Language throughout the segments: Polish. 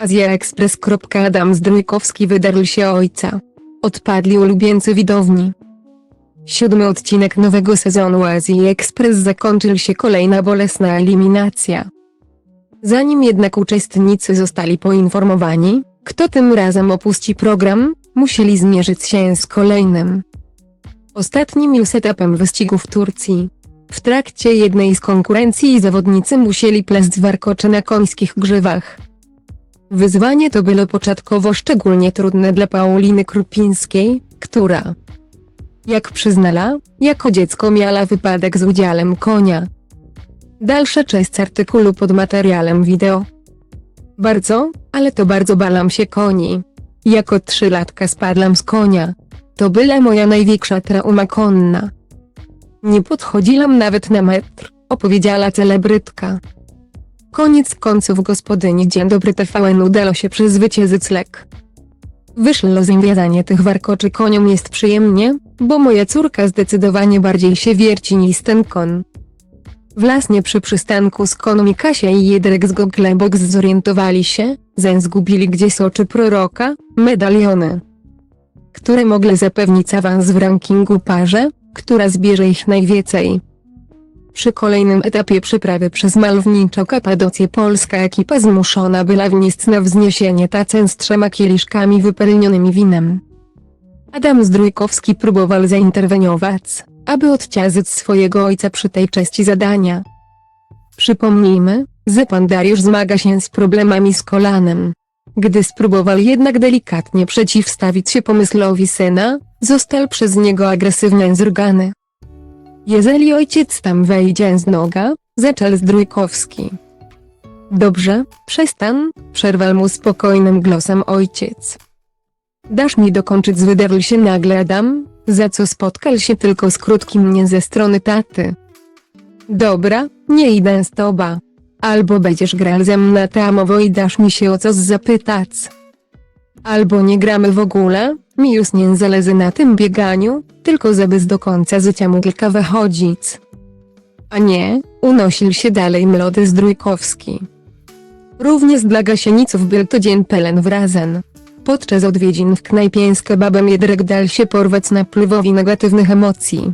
AzjaExpress. Zdrójkowski wydarł się ojca. Odpadli ulubieńcy widowni. Siódmy odcinek nowego sezonu Azji Express zakończył się kolejna bolesna eliminacja. Zanim jednak uczestnicy zostali poinformowani, kto tym razem opuści program, musieli zmierzyć się z kolejnym. Ostatnim już etapem wyścigu w Turcji. W trakcie jednej z konkurencji zawodnicy musieli pleść warkocze na końskich grzywach. Wyzwanie to było początkowo szczególnie trudne dla Pauliny Krupińskiej, która, jak przyznała, jako dziecko miała wypadek z udziałem konia. Dalsza część artykułu pod materiałem wideo. Bardzo, ale to bardzo balam się koni. Jako trzylatka spadłam z konia. To była moja największa trauma konna. Nie podchodziłam nawet na metr, opowiedziała celebrytka. Koniec końców gospodyni Dzień Dobry TVN udało się przezwyciężyć lek. Wyszło związanie tych warkoczy koniom jest przyjemnie, bo moja córka zdecydowanie bardziej się wierci niż ten kon. Własnie przy przystanku z konami Kasia i Jedrek z Googlebox zorientowali się, że zgubili gdzieś oczy proroka, medaliony, które mogły zapewnić awans w rankingu parze, która zbierze ich najwięcej. Przy kolejnym etapie przeprawy przez malowniczą Kapadocję polska ekipa zmuszona była wnieść na wzniesienie tacę z trzema kieliszkami wypełnionymi winem. Adam Zdrójkowski próbował zainterweniować, aby odciazyć swojego ojca przy tej części zadania. Przypomnijmy, że pan Dariusz zmaga się z problemami z kolanem. Gdy spróbował jednak delikatnie przeciwstawić się pomysłowi syna, został przez niego agresywnie zrugany. Jeżeli ojciec tam wejdzie z noga, zaczął Zdrójkowski. Dobrze, przestań, przerwał mu spokojnym głosem ojciec. Dasz mi dokończyć wydarł się nagle Adam, za co spotkał się tylko z krótkim nie ze strony taty. Dobra, nie idę z toba. Albo będziesz grał ze mną tamowo i dasz mi się o coś zapytać. Albo nie gramy w ogóle, mi już nie zależy na tym bieganiu, tylko żeby do końca życia mógł wychodzić. A nie, unosił się dalej młody Zdrójkowski. Również dla gasieniców był to dzień pełen wrażeń. Podczas odwiedzin w knajpie z kebabem Jedrek dal się porwać napływowi negatywnych emocji.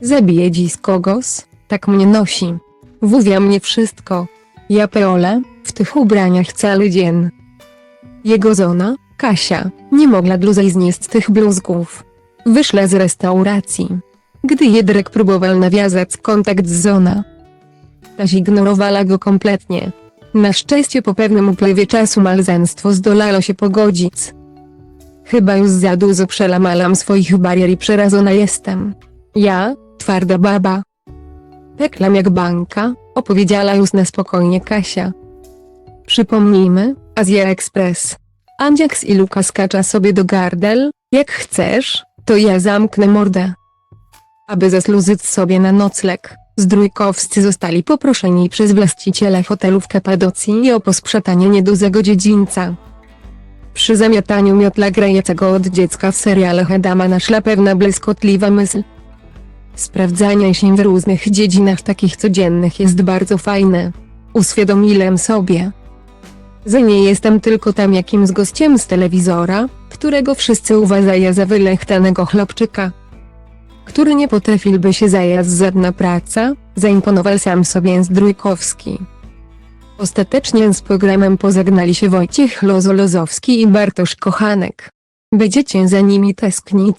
Zabije dziś kogoś, tak mnie nosi. Wówia mnie wszystko. Ja peole, w tych ubraniach cały dzień. Jego żona, Kasia, nie mogła dłużej znieść tych bluzgów. Wyszła z restauracji. Gdy Jedrek próbował nawiązać kontakt z żona, ta zignorowała go kompletnie. Na szczęście po pewnym upływie czasu małżeństwo zdolało się pogodzić. Chyba już za dużo przelamalam swoich barier i przerażona jestem. Ja, twarda baba. Peklam jak banka, opowiedziała już na spokojnie Kasia. Przypomnijmy, Azja Express. Andziaks i Luka skacza sobie do gardel, jak chcesz, to ja zamknę mordę. Aby zasłużyć sobie na nocleg, zdrójkowscy zostali poproszeni przez właściciela hotelu w Kapadocji o posprzątanie niedużego dziedzińca. Przy zamiataniu miotla grającego od dziecka w serialach Adama naszła pewna błyskotliwa myśl. Sprawdzanie się w różnych dziedzinach takich codziennych jest bardzo fajne. Uświadomiłem sobie. Że nie jestem tylko tam jakimś gościem z telewizora, którego wszyscy uważają za wylechtanego chłopczyka. Który nie potrafiłby się zająć żadna praca, zaimponował sam sobie Zdrójkowski. Ostatecznie z programem pozagnali się Wojciech Lozo-Lozowski i Bartosz Kochanek. Będziecie za nimi tęsknić.